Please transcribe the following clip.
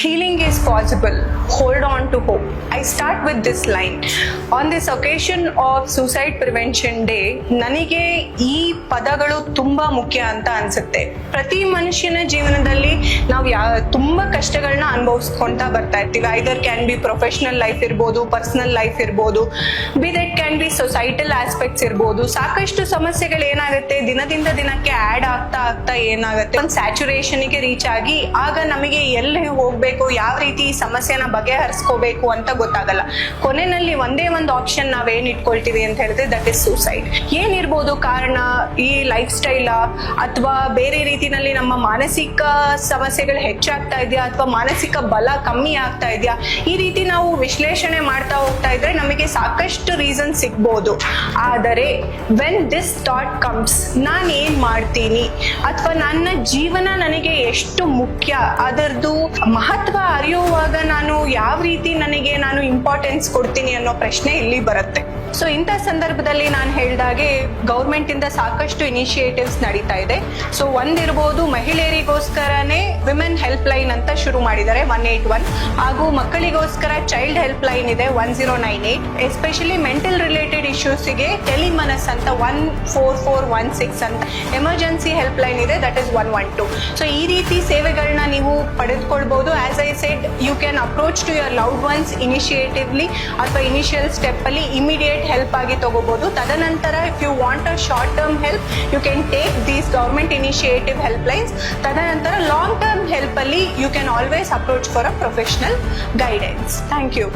healing is possible. Hold on to hope. I start with this line. On this occasion of Suicide Prevention Day, ನನಗೆ ಈ ಪದಗಳು ತುಂಬಾ ಮುಖ್ಯ ಅಂತ ಅನ್ಸುತ್ತೆ ಪ್ರತಿ ಮನುಷ್ಯನ ಜೀವನದಲ್ಲಿ ನಾವು ಯಾ ತುಂಬಾ ಕಷ್ಟಗಳನ್ನ ಅನುಭವಿಸ್ಕೊಂತ ಬರ್ತಾ ಇರ್ತೀವಿ either can be professional life ಇರ್ಬೋದು ಪರ್ಸನಲ್ ಲೈಫ್ ಇರ್ಬೋದು be that can be societal aspects ಇರ್ಬೋದು ಸಾಕಷ್ಟು ಸಮಸ್ಯೆಗಳು ಏನಾಗುತ್ತೆ ದಿನದಿಂದ ದಿನಕ್ಕೆ ಆಡ್ ಆಗ್ತಾ ಆಗ್ತಾ ಏನಾಗುತ್ತೆ ಒಂದು ಸ್ಯಾಚುರೇಷನ್ಗೆ ರೀಚ್ ಆಗಿ ಆಗ ನಮಗೆ ಎಲ್ಲಿ ಹೋಗ್ಬೇಕು ಯಾವ ರೀತಿ ಈ ಸಮಸ್ಯೆನ ಬಗೆಹರಿಸ್ಕೋಬೇಕು ಅಂತ ಗೊತ್ತಾಗಲ್ಲ. ಕೊನೆಯಲ್ಲಿ ಒಂದೇ ಒಂದು ಆಪ್ಷನ್ ನಾವೇನ್ ಇಟ್ಕೊಳ್ತೀವಿ ಅಂತ ಹೇಳಿದ್ರೆ ದಟ್ ಇಸ್ ಸೂಸೈಡ್ ಏನಿರ್ಬೋದು ಕಾರಣ? ಈ ಲೈಫ್ ಸ್ಟೈಲ್ ಅಥವಾ ಬೇರೆ ರೀತಿನಲ್ಲಿ ನಮ್ಮ ಮಾನಸಿಕ ಸಮಸ್ಯೆಗಳು ಹೆಚ್ಚಾಗ್ತಾ ಇದೆಯಾ? ಅಥವಾ ಮಾನಸಿಕ ಬಲ ಕಮ್ಮಿ ಆಗ್ತಾ ಇದೆಯಾ? ಈ ರೀತಿ ನಾವು ವಿಶ್ಲೇಷಣೆ ಮಾಡ್ತಾ ಹೋಗ್ತಾ ಇದ್ರೆ ನಮಗೆ ಸಾಕಷ್ಟು ರೀಸನ್ ಸಿಗ್ಬೋದು. ಆದರೆ ವೆನ್ ದಿಸ್ ಥಾಟ್ ಕಮ್ಸ್ ನಾನ್ ಏನ್ ಮಾಡ್ತೀನಿ? ಅಥವಾ ನನ್ನ ಜೀವನ ನನಗೆ ಎಷ್ಟು ಮುಖ್ಯ? ಅದರದ್ದು ಮಹತ್ವ ಅರಿಯುವಾಗ ನಾನು ಯಾವ ರೀತಿ ನನಗೆ ನಾನು ಇಂಪಾರ್ಟೆನ್ಸ್ ಕೊಡ್ತೀನಿ ಅನ್ನೋ ಪ್ರಶ್ನೆ ಇಲ್ಲಿ ಬರುತ್ತೆ. ಸೊ ಇಂಥ ಸಂದರ್ಭದಲ್ಲಿ ನಾನು ಹೇಳಿದಾಗೆ ಗೌರ್ಮೆಂಟ್ ಇಂದ ಸಾಕಷ್ಟು ಇನಿಷಿಯೇಟಿವ್ಸ್ ನಡೀತಾ ಇದೆ. ಸೊ ಒಂದಿರ್ಬೋದು ಮಹಿಳೆಯರಿಗೋಸ್ಕರನೇ ವಿಮೆನ್ ಹೆಲ್ಪ್ ಲೈನ್ ಅಂತ ಶುರು ಮಾಡಿದ್ದಾರೆ ಒನ್ ಏಟ್ ಒನ್ ಹಾಗೂ ಮಕ್ಕಳಿಗೋಸ್ಕರ ಚೈಲ್ಡ್ ಹೆಲ್ಪ್ ಲೈನ್ ಇದೆ one zero nine eight especially mental related ಇಶ್ಯೂಸ್ಗೆ Telemanas ಅಂತ one four four one six ಅಂತ ಎಮರ್ಜೆನ್ಸಿ ಹೆಲ್ಪ್ ಲೈನ್ ಇದೆ that is one one two so ಈ ರೀತಿ ಸೇವೆಗಳನ್ನ ನೀವು ಪಡೆದುಕೊಳ್ಬಹುದು as I said you can approach to your loved ones initiatively ಅಥವಾ initial step ಅಲ್ಲಿ immediate help ಆಗಿ ತಗೋಬಹುದು ತದನಂತರ if you want a short term help you can take these government initiative helplines ತದನಂತರ ಲಾಂಗ್ ಟರ್ಮ್ ಹೆಲ್ಪ್ ಅಲ್ಲಿ you can always approach for a professional guidance thank you